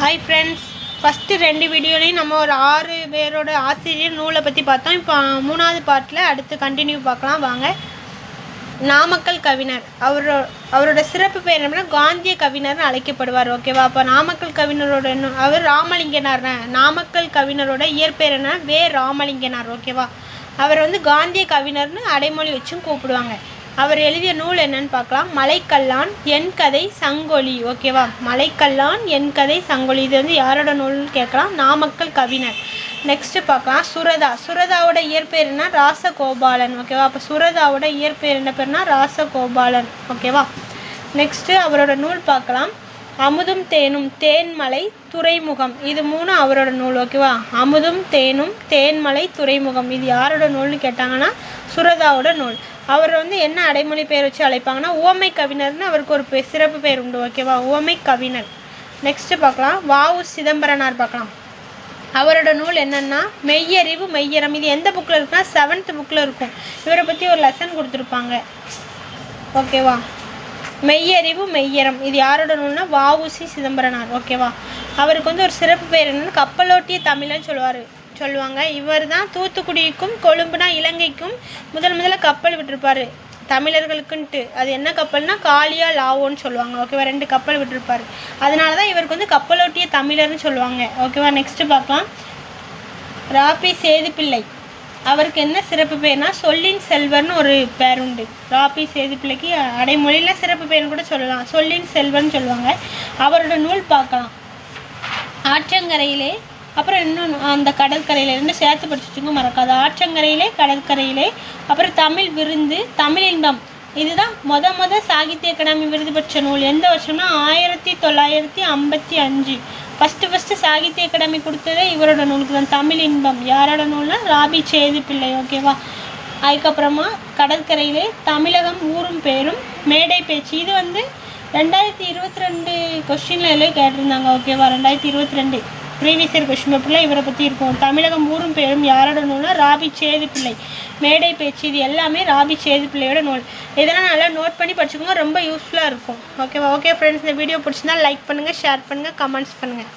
Hi friends first ரெண்டு வீடியோலையும் நம்ம ஒரு ஆறு பேரோட ஆசிரியர் நூலை பற்றி பார்த்தோம். இப்போ மூணாவது பார்ட்டில் அடுத்து கண்டினியூ பார்க்கலாம். வாங்க. நாமக்கல் கவிஞர். அவரோ அவரோட சிறப்பு பேர் என்னன்னா காந்திய கவிஞர்னு அழைக்கப்படுவார். ஓகேவா அப்போ நாமக்கல் கவிஞரோட என்ன- அவர் ராமலிங்கனார் நாமக்கல் கவிஞரோட இயற்பெயர் என்ன வே. ராமலிங்கனார். ஓகேவா அவர் வந்து காந்திய கவிஞர்னு அடைமொழி வச்சும் கூப்பிடுவாங்க. அவர் எழுதிய நூல் என்னன்னு பார்க்கலாம். மலைக்கல்லான் என் கதை சங்கொலி. ஓகேவா மலைக்கல்லான் என் கதை சங்கொலி. இது வந்து யாரோட நூல்னு கேட்கலாம்? நாமக்கல் கவிஞர். நெக்ஸ்ட் பார்க்கலாம். சுரதா. சுரதாவோட இயற்பெயர் என்ன? ராசகோபாலன். ஓகேவா அப்போ சுரதாவோட இயற்பெயர் என்ன பேர்னா? ராசகோபாலன். ஓகேவா நெக்ஸ்ட்டு அவரோட நூல் பார்க்கலாம். அமுதும் தேனும் தேன்மலை துறைமுகம். இது மூணு அவரோட நூல். ஓகேவா அமுதும் தேனும் தேன்மலை துறைமுகம். இது யாரோட நூல்னு கேட்டாங்கன்னா சுரதாவோட நூல். அவர் வந்து என்ன அடைமொழி பெயர் வச்சு அழைப்பாங்கன்னா உவமை கவிஞர்னு அவருக்கு ஒரு பெ- சிறப்பு பெயர் உண்டு ஓகேவா உவமை கவிஞர். நெக்ஸ்ட்டு பார்க்கலாம். வாவு சிதம்பரனார் பார்க்கலாம். அவரோட நூல் என்னென்னா மெய்யறிவு மெய்யறம். இது எந்த புக்கில் இருக்குன்னா செவன்த் புக்கில் இருக்கும். இவரை பற்றி ஒரு லெசன் கொடுத்துருப்பாங்க. ஓகேவா மெய்யறிவு மெய்யறம். இது யாரோட நூல்னா வாவுசி சிதம்பரனார். ஓகேவா அவருக்கு வந்து ஒரு சிறப்பு பேர் என்னென்னா கப்பலோட்டிய தமிழன்னு சொல்லுவார். சொல்லுவாங்க. இவர் தான் தூத்துக்குடிக்கும் கொழும்புனா இலங்கைக்கும் முதல் முதல்ல கப்பல் விட்டுருப்பார். தமிழர்களுக்குன்ட்டு. அது என்ன கப்பல்னா காளியா லாவோன்னு சொல்லுவாங்க. ஓகேவா? ரெண்டு கப்பல் விட்டுருப்பார். அதனால தான் இவருக்கு வந்து கப்பலோட்டிய தமிழர்னு சொல்லுவாங்க. ஓகேவா? நெக்ஸ்ட்டு பார்க்கலாம். ராபி சேதுப்பிள்ளை. அவருக்கு என்ன சிறப்பு பேர்னா சொல்லின் செல்வர்னு ஒரு பேர் உண்டு ராபி சேதுப்பிள்ளைக்கு அடைமொழியில் சிறப்பு பேர்னு கூட சொல்லலாம். சொல்லின் செல்வர்னு சொல்லுவாங்க. அவரோட நூல் பார்க்கலாம். ஆற்றங்கரையிலே அப்புறம் இன்னும் அந்த கடற்கரையிலேருந்து சேர்த்து படிச்சுச்சுங்க மறக்காது. ஆற்றங்கரையிலே கடற்கரையிலே. அப்புறம் தமிழ் விருந்து தமிழ் இன்பம். இதுதான் மொத மொத சாகித்ய அகாடமி விருது பெற்ற நூல். எந்த வருஷம்னா ஆயிரத்தி தொள்ளாயிரத்தி ஐம்பத்தி அஞ்சு. ஃபஸ்ட்டு ஃபஸ்ட்டு சாகித்ய அகாடமி கொடுத்ததே இவரோட நூலுக்கு தான். தமிழ் இன்பம். யாரோட நூல்னா ராபி சேது பிள்ளை ஓகேவா அதுக்கப்புறமா கடற்கரையிலே தமிழகம் ஊரும் பேரும் மேடை பேச்சு. இது வந்து ரெண்டாயிரத்தி இருபத்தி ரெண்டு கொஸ்டின்ல எல்லாம் கேட்டிருந்தாங்க ஓகேவா ரெண்டாயிரத்தி இருபத்தி ரெண்டு. ப்ரீவியஸ் இயர் கொஸ்டின் பேப்பரில் இவரை பற்றி இருக்கும். தமிழகம் ஊரும் பேரும் யாரோட நூல்னா ராபி சேது பிள்ளை. மேடை பேச்சு இது எல்லாமே ராபி சேது பிள்ளையோட நூல். இதெல்லாம் நல்லா நோட் பண்ணி படிச்சுக்கோங்க ரொம்ப யூஸ்ஃபுல்லாக இருக்கும். ஓகேவா ஓகே ஃப்ரெண்ட்ஸ் இந்த வீடியோ பிடிச்சிருந்தா லைக் பண்ணுங்கள் ஷேர் பண்ணுங்கள் கமெண்ட்ஸ் பண்ணுங்கள்